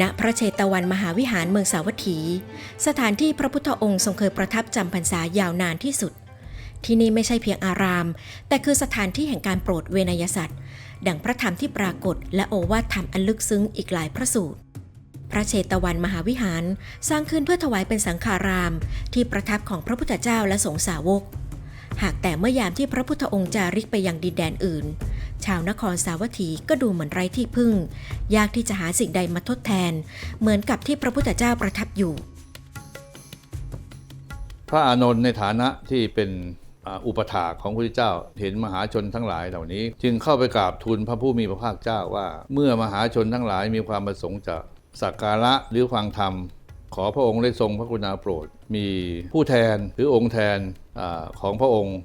ณพระเชตวันมหาวิหารเมืองสาวัตถี สถานที่พระพุทธองค์ทรงเคยประทับจำพรรษายาวนานที่สุด ที่นี่ไม่ใช่เพียงอาราม แต่คือสถานที่แห่งการโปรดเวนยสัตว์ดังพระธรรมที่ปรากฏและโอวาทธรรมอันลึกซึ้งอีกหลายพระสูตร พระเชตวันมหาวิหารสร้างขึ้นเพื่อถวายเป็นสังฆาราม ที่ประทับของพระพุทธเจ้าและสงฆ์สาวก หากแต่เมื่อยามที่พระพุทธองค์จาริกไปยังดินแดนอื่น ชาวนครสาวัตถีก็ดูเหมือนไร้ที่พึ่ง ยากที่จะหาสิ่งใดมาทดแทน เหมือนกับที่พระพุทธเจ้าประทับอยู่ พระอานนท์ในฐานะที่เป็นอุปถาของพระพุทธเจ้าเห็นมหาชนทั้งหลายเหล่านี้ จึงเข้าไปกราบทูลพระผู้มีพระภาคเจ้าว่า เมื่อมหาชนทั้งหลายมีความประสงค์จะสักการะหรือฟังธรรม ขอพระองค์ได้ทรงพระกรุณาโปรด มีผู้แทนหรือองค์แทนอของพระองค์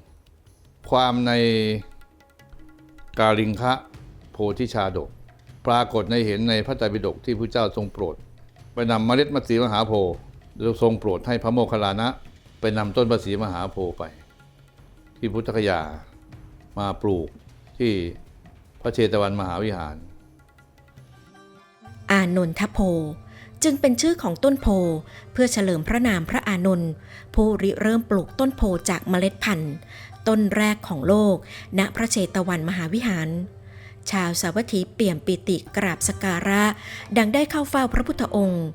ความใน กาลิงคะโพธิชาดก ปรากฏในเห็นในพระไตรปิฎกที่พระเจ้าทรงโปรด ไปนำเมล็ดมัสีมหาโพธิ์ทรงโปรดให้พระโมคคัลลานะ ไปนำต้นประสีมหาโพธิ์ไป ที่พุทธคยามาปลูกที่พระเชตวันมหาวิหาร อานนทโพจึงเป็นชื่อของต้นโพเพื่อเฉลิมพระนามพระอานนท์ผู้ริเริ่มปลูกต้นโพจากเมล็ดพันธุ์ ต้นแรกของโลก ณพระเชตวันมหาวิหาร ชาวสาวัตถีเปี่ยมปิติกราบสการะ ดังได้เข้าเฝ้าพระพุทธองค์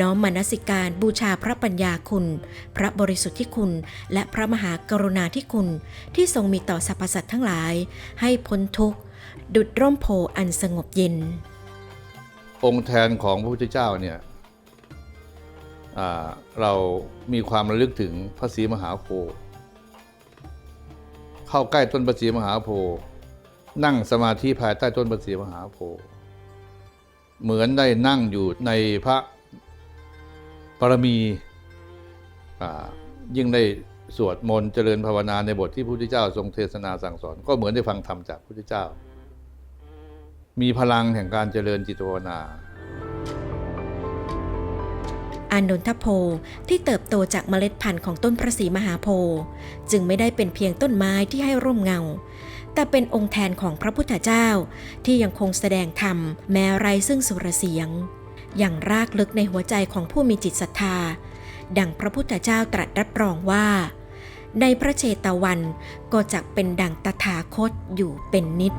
น้อมมนสิการบูชาพระปัญญาคุณ พระบริสุทธิคุณ และพระมหากรุณาธิคุณ ที่ทรงมีต่อสรรพสัตว์ทั้งหลาย ให้พ้นทุกข์ ดุดร่มโพอันสงบเย็น องค์แทนของพระพุทธเจ้าเนี่ยเรามีความระลึกถึงพระศรีมหาโพธิ์ เข้าใกล้ต้นพระศรีมหาโพธิ์นั่งสมาธิภายใต้ต้นพระศรีมหาโพธิ์เหมือนได้นั่งอยู่ในพระปรมียิ่งได้สวดมนต์เจริญภาวนาในบทที่พระพุทธเจ้าทรงเทศนาสั่งสอน ก็เหมือนได้ฟังธรรมจากพระพุทธเจ้า มีพลังแห่งการเจริญจิตภาวนา อานนทโพที่เติบโตจากเมล็ดพันธุ์ของต้นพระศรีมหาโพธิ์จึงไม่ได้เป็นเพียงต้นไม้ที่ให้ร่มเงา แต่เป็นองค์แทนของพระพุทธเจ้าที่ยังคงแสดงธรรมแม้ไร้ซึ่งสุรเสียง อย่างรากลึกในหัวใจของผู้มีจิตศรัทธา ดังพระพุทธเจ้าตรัสรับรองว่า ในพระเชตวันก็จะเป็นดังตถาคตอยู่เป็นนิจ